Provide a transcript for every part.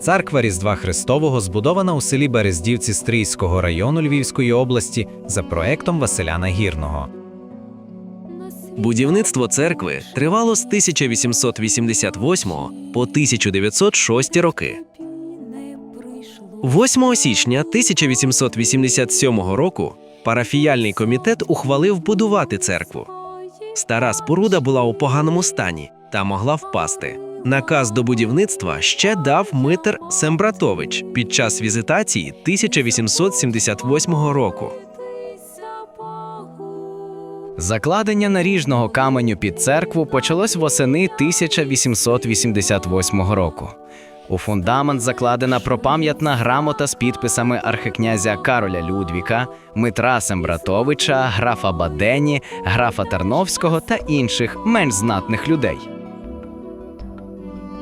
Церква Різдва Христового збудована у селі Берездівці Стрийського району Львівської області за проектом Василя Нагірного. Будівництво церкви тривало з 1888 по 1906 роки. 8 січня 1887 року парафіяльний комітет ухвалив будувати церкву. Стара споруда була у поганому стані та могла впасти. Наказ до будівництва ще дав Митер Сембратович під час візитації 1878 року. Закладення наріжного каменю під церкву почалось восени 1888 року. У фундамент закладена пропам'ятна грамота з підписами архикнязя Кароля Людвіка, Митра Сембратовича, графа Бадені, графа Тарновського та інших менш знатних людей.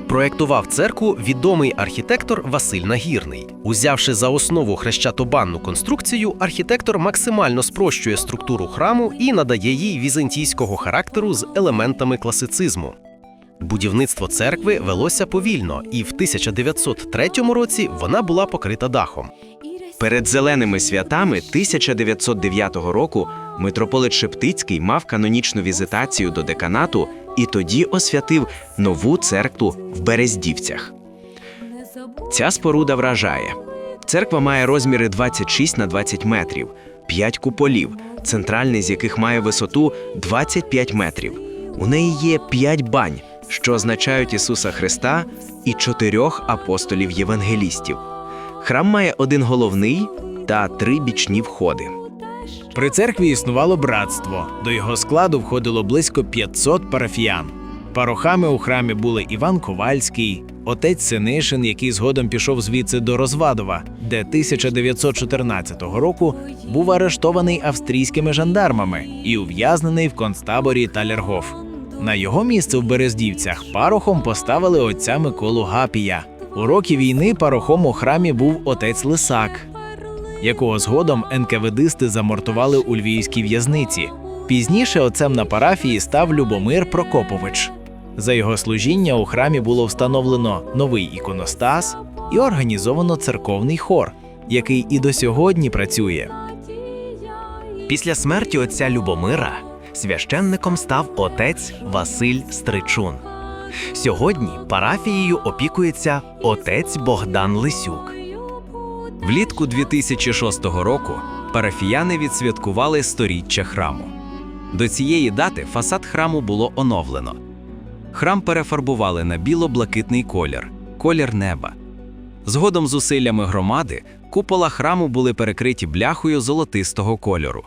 Проектував церкву відомий архітектор Василь Нагірний. Узявши за основу хрещатобанну конструкцію, архітектор максимально спрощує структуру храму і надає їй візантійського характеру з елементами класицизму. Будівництво церкви велося повільно, і в 1903 році вона була покрита дахом. Перед зеленими святами 1909 року митрополит Шептицький мав канонічну візитацію до деканату і тоді освятив нову церкву в Берездівцях. Ця споруда вражає. Церква має розміри 26 на 20 метрів, 5 куполів, центральний з яких має висоту 25 метрів. У неї є 5 бань, що означають Ісуса Христа і чотирьох апостолів-євангелістів. Храм має один головний та три бічні входи. При церкві існувало братство. До його складу входило близько 500 парафіян. Парохами у храмі були Іван Ковальський, отець Синишин, який згодом пішов звідси до Розвадова, де 1914 року був арештований австрійськими жандармами і ув'язнений в концтаборі Талергоф. На його місце в Берездівцях парохом поставили отця Миколу Гапія. У роки війни парохом у храмі був отець Лисак, якого згодом НКВДисти замортували у львівській в'язниці. Пізніше отцем на парафії став Любомир Прокопович. За його служіння у храмі було встановлено новий іконостас і організовано церковний хор, який і до сьогодні працює. Після смерті отця Любомира священником став отець Василь Стричун. Сьогодні парафією опікується отець Богдан Лисюк. Влітку 2006 року парафіяни відсвяткували сторіччя храму. До цієї дати фасад храму було оновлено. Храм перефарбували на біло-блакитний колір колір неба. Згодом з усиллями громади купола храму були перекриті бляхою золотистого кольору.